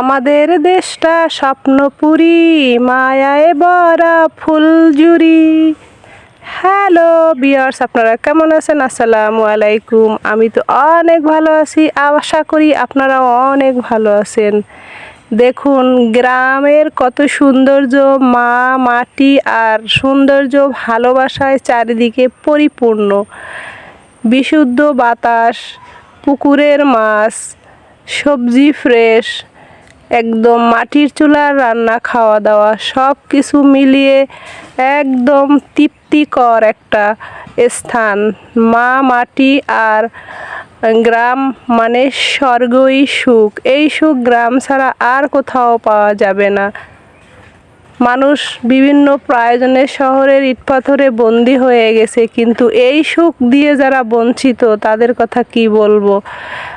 আমাদের দেশটা স্বপ্নপুরী, মায়ায় ভরা ফুলজুরি হ্যালো বিয়ার্স আপনারা কেমন আছেন? আসসালামু আলাইকুম। আমি তো অনেক ভালো আছি। আশা করি আপনারাও অনেক ভালো আছেন। দেখুন, গ্রামের কত সৌন্দর্য, মা, মাটি আর সৌন্দর্য ভালোবাসায় চারিদিকে পরিপূর্ণ। বিশুদ্ধ বাতাস, পুকুরের মাছ, সবজি ফ্রেশ একদম মাটির চুলার রান্না খাওয়া দাওয়া সব কিছু মিলিয়ে একদম তৃপ্তিকর একটা স্থান। মা মাটি আর গ্রাম মানে স্বর্গই সুখ। এই সুখ গ্রাম ছাড়া আর কোথাও পাওয়া যাবে না। মানুষ বিভিন্ন প্রয়োজনে শহরের ইটপাথরে বন্দি হয়ে গেছে, কিন্তু এই সুখ দিয়ে যারা বঞ্চিত, তাদের কথা কি বলব?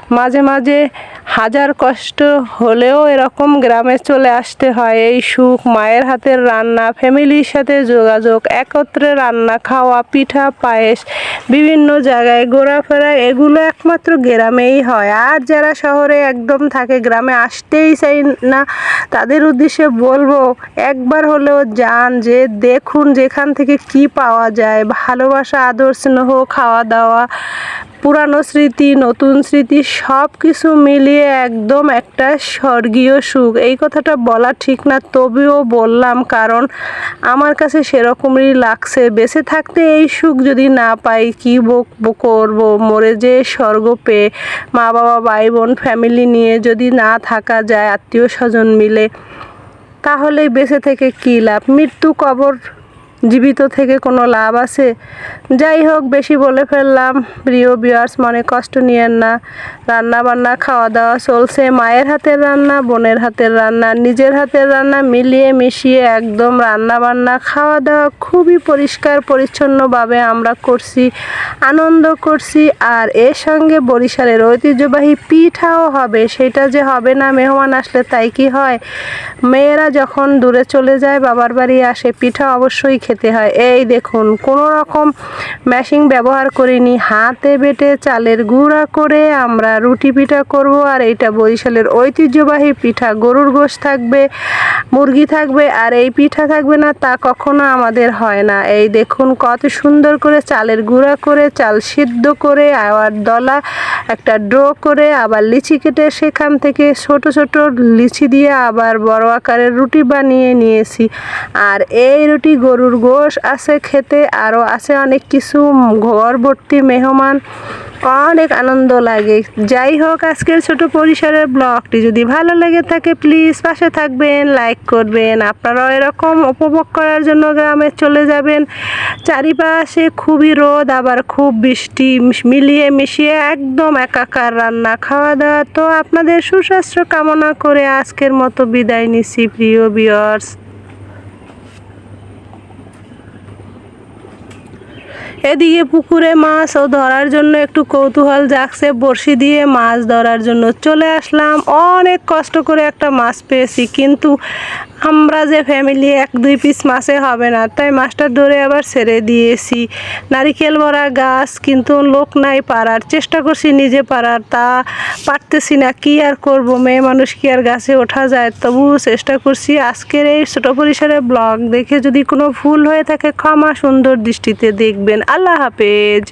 মাঝে মাঝে হাজার কষ্ট হলেও এরকম গ্রামে চলে আসতে হয়। এই সুখ, মায়ের হাতের রান্না, ফ্যামিলির সাথে যোগাযোগ, একত্রে রান্না খাওয়া, পিঠা, পায়েস, বিভিন্ন জায়গায় ঘোরাফেরা, এগুলো একমাত্র গ্রামেই হয়। আর যারা শহরে একদম থাকে, গ্রামে আসতেই চাই না, তাদের উদ্দেশ্যে বলব, একবার হলেও যান, যে দেখুন যেখান থেকে কি পাওয়া যায়। ভালোবাসা, আদর, স্নেহ খাওয়া দাওয়া পুরানো স্মৃতি, নতুন স্মৃতি সব কিছু মিলিয়ে একদম একটা স্বর্গীয় সুখ। এই কথাটা বলা ঠিক না, তবেও বললাম, কারণ আমার কাছে সেরকমই লাগছে। বেঁচে থাকতে এই সুখ যদি না পাই, কী বক করব? মরে যে স্বর্গ পেয়ে মা বাবা ভাই বোন ফ্যামিলি নিয়ে যদি না থাকা যায় আত্মীয় স্বজন মিলে, তাহলে বেঁচে থেকে কী লাভ? মৃত্যু কবর জীবিত থেকে কোনো লাভ আছে? যাই হোক, বেশি বলে ফেললাম। প্রিয় বিয়ার্স মনে কষ্ট নিয়েন না। রান্না বান্না খাওয়া দাওয়া চলছে। মায়ের হাতের রান্না, বোনের হাতের রান্না, নিজের হাতের রান্না মিলিয়ে মিশিয়ে একদম রান্না বান্না খাওয়া দাওয়া খুবই পরিষ্কার, পরিচ্ছন্নভাবে আমরা করছি, আনন্দ করছি। আর এর সঙ্গে বরিশালের ঐতিহ্যবাহী পিঠাও হবে। সেটা যে হবে না, মেহমান আসলে তাই কি হয়? মেয়েরা যখন দূরে চলে যায়, বাবার বাড়ি আসে, পিঠা অবশ্যই খেতে হয়। এই দেখুন কোনো রকম মেশিন ব্যবহার করিনি। হাতে বেটে চালের গুঁড়া করে আমরা রুটি পিঠা করব আর এইটা বরিশালের ঐতিহ্যবাহী পিঠা। গরুর গোশ থাকবে, মুরগি থাকবে আর এই পিঠা থাকবে না, তা কখনো আমাদের হয় না। এই দেখুন, কত সুন্দর করে চালের গুঁড়া করে, চাল সিদ্ধ করে, আবার দলা একটা ড্রো করে আবার লিচি কেটে সেখান থেকে ছোট ছোট লিচি দিয়ে আবার বড় আকারের রুটি বানিয়ে নিয়েছি। আর এই রুটি গরুর গোশ আছে খেতে, আরও আছে অনেক কিছু ঘর ভর্তি মেহমান অনেক আনন্দ লাগে। যাই হোক, আজকের ছোট পরিসরের ব্লগটি যদি ভালো লেগে থাকে প্লিজ পাশে থাকবেন লাইক করবেন। আপনারাও এরকম উপভোগ করার জন্য গ্রামে চলে যাবেন। চারিপাশে খুবই রোদ, আবার খুব বৃষ্টি মিলিয়ে মিশিয়ে একদম একাকার রান্না। খাওয়া দাওয়া তো আপনাদের সুস্বাস্থ্য কামনা করে আজকের মতো বিদায় নিচ্ছি, প্রিয় বিয়ার্স এদিকে পুকুরে মাছ ও ধরার জন্য একটু কৌতূহল জাগছে। বড়শি দিয়ে মাছ ধরার জন্য চলে আসলাম। অনেক কষ্ট করে একটা মাছ পেয়েছি, কিন্তু আমরা যে ফ্যামিলি এক, দুই পিস মাছে হবে না, তাই মাছটা ধরে আবার ছেড়ে দিয়েছি। নারিকেল ভরা গাছ, কিন্তু লোক নাই পারার চেষ্টা করছি নিজে পারার তা পারতেছি না, কি আর করব? মেয়ে মানুষ কি আর গাছে ওঠা যায়? তবু চেষ্টা করছি। আজকের এই ছোটো পরিসরে ব্লগ দেখে যদি কোনো ভুল হয়ে থাকে, ক্ষমা সুন্দর দৃষ্টিতে দেখবেন। আল্লাহ হাফেজ।